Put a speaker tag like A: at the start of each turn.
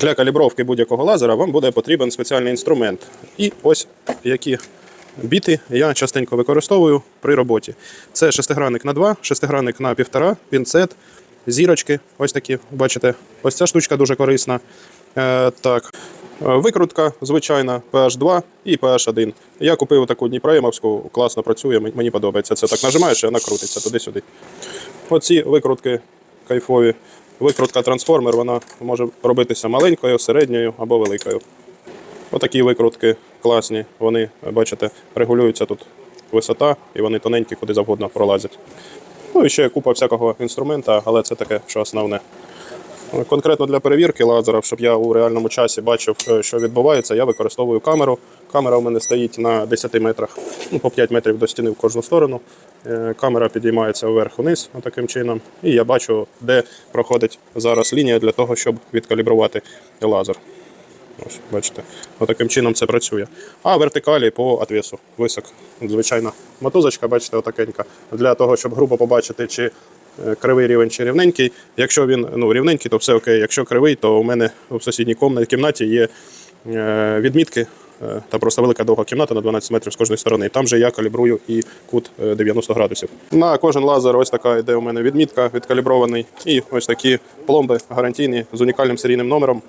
A: Для калібровки будь-якого лазера вам буде потрібен спеціальний інструмент. І ось які біти я частенько використовую при роботі. Це шестигранник на 2, шестигранник на 1,5, пінцет, зірочки. Ось такі, бачите. Ось ця штучка дуже корисна. Е, так. Викрутка звичайна PH2 і PH1. Я купив таку Дніпроємовську, класно працює, мені подобається. Це так нажимаєш, і вона крутиться туди-сюди. Оці викрутки кайфові. Викрутка трансформер, вона може робитися маленькою, середньою або великою. Отакі викрутки класні. Вони, бачите, регулюються тут висота, і вони тоненькі, куди завгодно пролазять. Ну і ще купа всякого інструмента, але це таке, що основне. Конкретно для перевірки лазера, щоб я у реальному часі бачив, е, що відбувається, я використовую камеру. Камера у мене стоїть на 10 метрах, ну, по 5 метрів до стіни в кожну сторону. Е, Камера підіймається вверх-вниз таким чином, і я бачу, де проходить зараз лінія для того, щоб відкалібрувати лазер. Ось, бачите, отаким чином це працює. А вертикалі по отвесу, висок. Звичайна мотузочка, бачите, отакенька. Для того, щоб грубо побачити, чи кривий рівень, чи рівненький. Якщо він ну, рівненький, то все окей. Якщо кривий, то у мене в сусідній кімнаті є е, відмітки. е, Та просто велика довга кімната на 12 метрів з кожної сторони. Там же я калібрую і кут е, 90 градусів. На кожен лазер ось така йде у мене відмітка, відкалібрований. І ось такі пломби гарантійні з унікальним серійним номером.